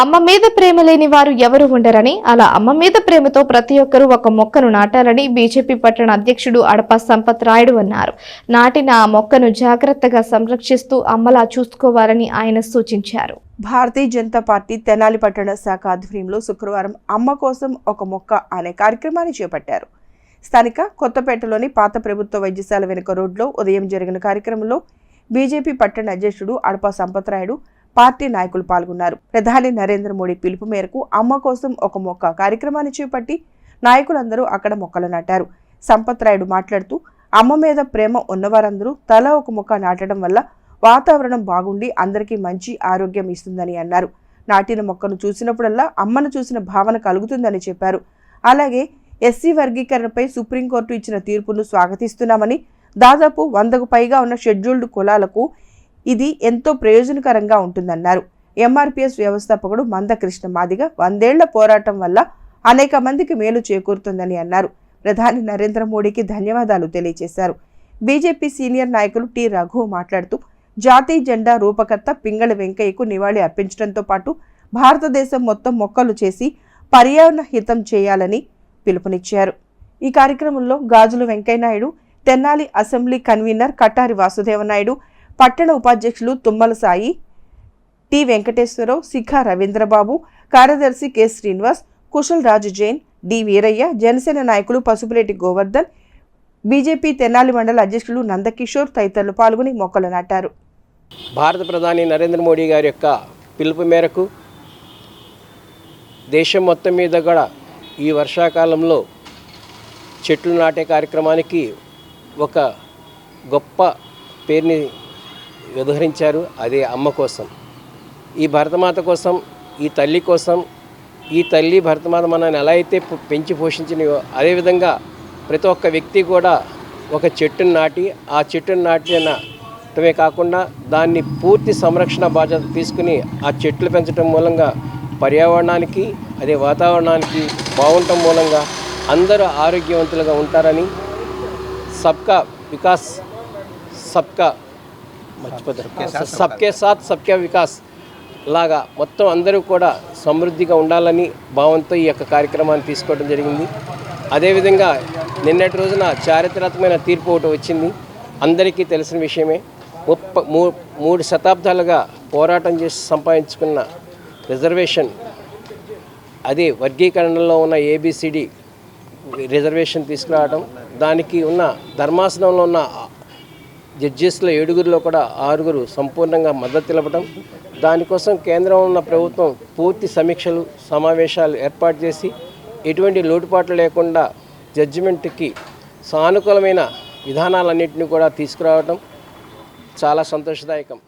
అమ్మ మీద ప్రేమ లేని వారు ఎవరు ఉండరని అలా అమ్మ మీద ప్రేమతో ప్రతి ఒక్కరూ ఒక మొక్కను నాటాలని బీజేపీ పట్టణ అధ్యక్షుడు అడప సంపత్ రాయుడు అన్నారు. నాటిన ఆ మొక్కను జాగ్రత్తగా సంరక్షిస్తూ అమ్మలా చూసుకోవాలని ఆయన సూచించారు. భారతీయ జనతా పార్టీ తెనాలి పట్టణ శాఖ ఆధ్వర్యంలో శుక్రవారం అమ్మ కోసం ఒక మొక్క అనే కార్యక్రమాన్ని చేపట్టారు. స్థానిక కొత్తపేటలోని పాత ప్రభుత్వ వైద్యశాల వెనుక రోడ్లో ఉదయం జరిగిన కార్యక్రమంలో బీజేపీ పట్టణ అధ్యక్షుడు అడప సంపత్రాయుడు పార్టీ నాయకులు పాల్గొన్నారు. ప్రధాని నరేంద్ర మోడీ పిలుపు మేరకు అమ్మ కోసం ఒక మొక్క కార్యక్రమాన్ని చేపట్టి నాయకులందరూ అక్కడ మొక్కలు నాటారు. సంపత్రాయుడు మాట్లాడుతూ అమ్మ మీద ప్రేమ ఉన్నవారందరూ తల ఒక మొక్క నాటడం వల్ల వాతావరణం బాగుండి అందరికీ మంచి ఆరోగ్యం ఇస్తుందని అన్నారు. నాటిన మొక్కను చూసినప్పుడల్లా అమ్మను చూసిన భావన కలుగుతుందని చెప్పారు. అలాగే ఎస్సీ వర్గీకరణపై సుప్రీంకోర్టు ఇచ్చిన తీర్పును స్వాగతిస్తున్నామని దాదాపు వందకు పైగా ఉన్న షెడ్యూల్డ్ కులాలకు ఇది ఎంతో ప్రయోజనకరంగా ఉంటుందన్నారు. ఎంఆర్పిఎస్ వ్యవస్థాపకుడు మందకృష్ణ మాదిగ వందేళ్ళ పోరాటం వల్ల అనేక మందికి మేలు చేకూరుతుందని అన్నారు. ప్రధాని నరేంద్ర మోడీకి ధన్యవాదాలు తెలియజేశారు. బీజేపీ సీనియర్ నాయకులు టి రఘు మాట్లాడుతూ జాతీయ జెండా రూపకర్త పింగళి వెంకయ్యకు నివాళి అర్పించడంతో పాటు భారతదేశం మొత్తం మొక్కలు చేసి పర్యావరణ హితం చేయాలని పిలుపునిచ్చారు. ఈ కార్యక్రమంలో గాజులు వెంకయ్యనాయుడు తెన్నాలి అసెంబ్లీ కన్వీనర్ కటారి వాసుదేవనాయుడు పట్టణ ఉపాధ్యక్షులు తుమ్మల సాయి టి వెంకటేశ్వరరావు శిఖా రవీంద్రబాబు కార్యదర్శి కె శ్రీనివాస్ కుశల్ రాజు జైన్ డి వీరయ్య జనసేన నాయకులు పసుపులేటి గోవర్ధన్ బీజేపీ తెనాలి మండల అధ్యక్షులు నందకిషోర్ తదితరులు పాల్గొని మొక్కలు నాటారు. భారత ప్రధాని నరేంద్ర మోడీ గారి యొక్క పిలుపు మేరకు దేశం మొత్తం మీద కూడా ఈ వర్షాకాలంలో చెట్లు నాటే కార్యక్రమానికి ఒక గొప్ప పేరుని వ్యవహరించారు అదే అమ్మ కోసం. ఈ భరతమాత కోసం ఈ తల్లి కోసం ఈ తల్లి భరతమాత మనల్ని ఎలా అయితే పెంచి పోషించినయో అదేవిధంగా ప్రతి ఒక్క వ్యక్తి కూడా ఒక చెట్టును నాటి ఆ చెట్టును నాటినమే కాకుండా దాన్ని పూర్తి సంరక్షణ బాధ్యత తీసుకుని ఆ చెట్లు పెంచడం మూలంగా పర్యావరణానికి అదే వాతావరణానికి బాగుండటం మూలంగా అందరూ ఆరోగ్యవంతులుగా ఉంటారని సబ్కా వికాస్ సబ్కా మర్చిపోతారు. సబ్కే సాత్ సబ్కే వికాస్ లాగా మొత్తం అందరూ కూడా సమృద్ధిగా ఉండాలని భావంతో ఈ యొక్క కార్యక్రమాన్ని తీసుకోవడం జరిగింది. అదేవిధంగా నిన్నటి రోజున చారిత్రాత్మకమైన తీర్పు ఒకటి వచ్చింది. అందరికీ తెలిసిన విషయమే. ముప్ప మూ మూడు శతాబ్దాలుగా పోరాటం చేసి సంపాదించుకున్న రిజర్వేషన్ అదే వర్గీకరణలో ఉన్న ఏబిసిడి రిజర్వేషన్ తీసుకురావడం దానికి ఉన్న ధర్మాసనంలో ఉన్న జడ్జెస్లో ఏడుగురిలో కూడా ఆరుగురు సంపూర్ణంగా మద్దతు తెలపడం దానికోసం కేంద్రం ఉన్న ప్రభుత్వం పూర్తి సమీక్షలు సమావేశాలు ఏర్పాటు చేసి ఎటువంటి లోటుపాట్లు లేకుండా జడ్జిమెంట్కి సానుకూలమైన విధానాలన్నింటినీ కూడా తీసుకురావడం చాలా సంతోషదాయకం.